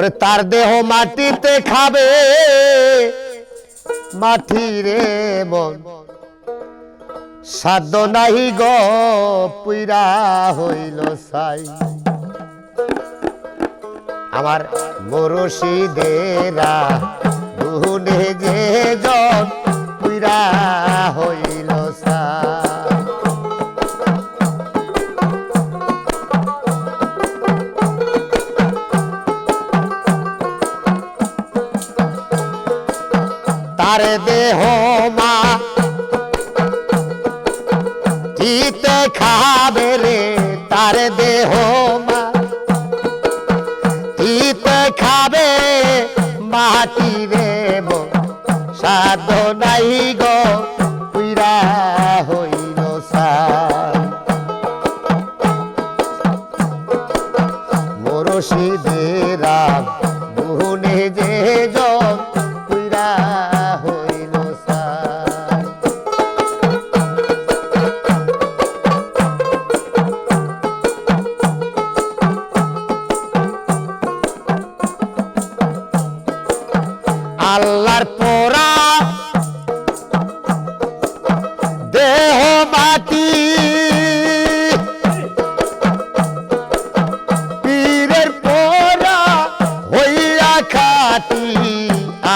ওরে তার দেহ মাটিতে খাবে। মাটি রে মন। সাধ্য নাহি গ, পুইরা হইল সাই। আমার মুরশিদেরা দেহ মা। চিতে খাবে রে তার দেহ মা। চিতে খাবে মাটি রে সাধ নাই গো, পুইরা হইল সাই মুরশিদেরা বুনে যে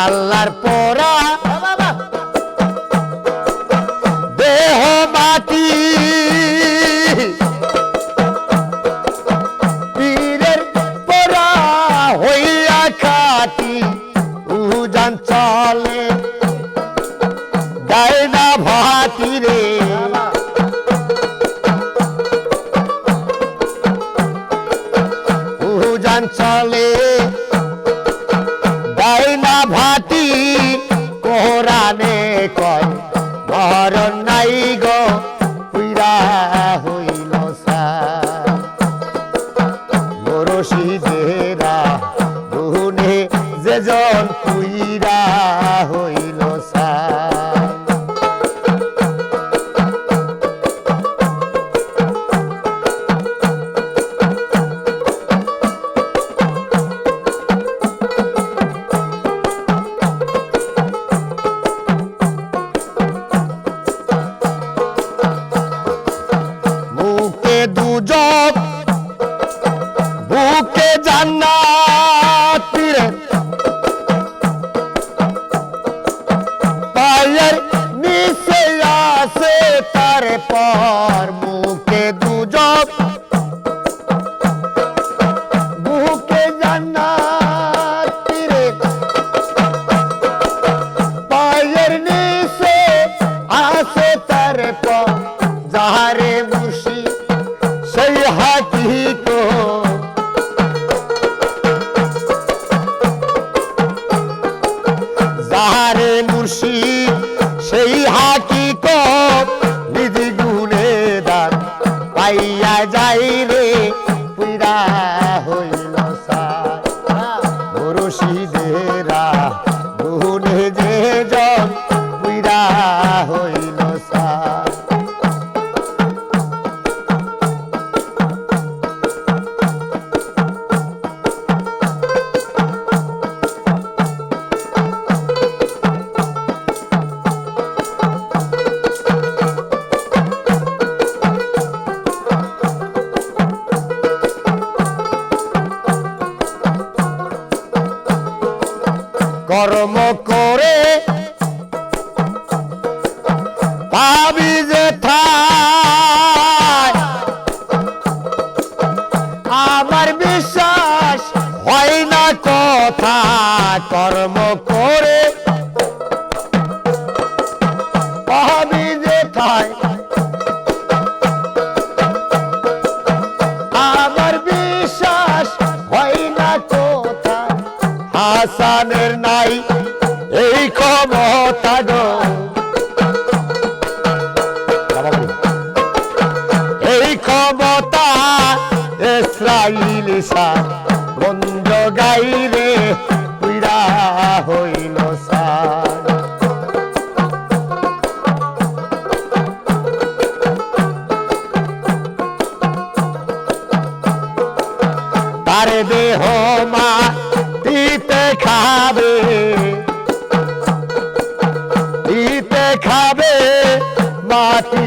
আল্লাহর পরা। দেহ মাটি কয় মরণ নাই গো পুইরা হইল সা মুরশিদেরা গুনে যেজন পুইরা হইল পায়ের নিচে আসে তার পর মুখে দুজক। বুকে জান্নাত তীরে পায়ের নিচে আসে তার পর, যাহারে মুর্শি সেই হাতি পাইয়া পাবি যে ঠাই। আমার বিশ্বাস হয় না কথা, কর্ম করে। পাবি যে ঠাই। আমার বিশ্বাস হয় না কথা। হাসানের নাই এই ক্ষমতা গো। ক্ষমতা ইসরাইল শাহ গঞ্জ গাইরে পুইরা হইল সার। তার দেহ মা দিতে খাবে দিতে খাবে, মাটি